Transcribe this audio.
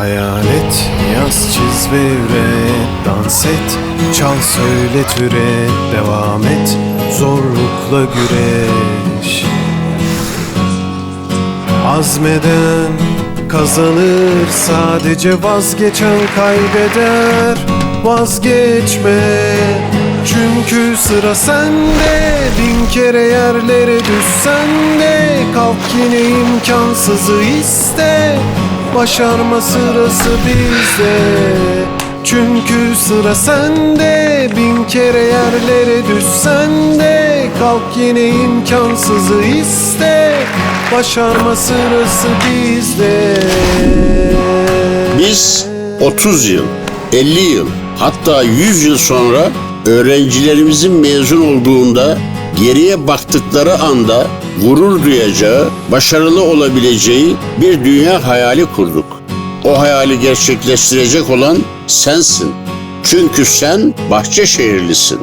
Hayal et, yaz çiz ve üret Dans et, çal söyle türet Devam et, zorlukla güreş. Azmeden kazanır Sadece vazgeçen kaybeder. Vazgeçme Çünkü sıra sende. Bin kere yerlere düşsen de Kalk yine imkansızı iste Başarma sırası bizde. Çünkü sıra sende. Bin kere yerlere düşsen de Kalk yine imkansızı iste. Başarma sırası bizde. Biz 30 yıl, 50 yıl, hatta 100 yıl sonra öğrencilerimizin mezun olduğunda geriye baktıkları anda gurur duyacağı, başarılı olabileceği bir dünya hayali kurduk. O hayali gerçekleştirecek olan sensin. Çünkü sen Bahçeşehirlisin.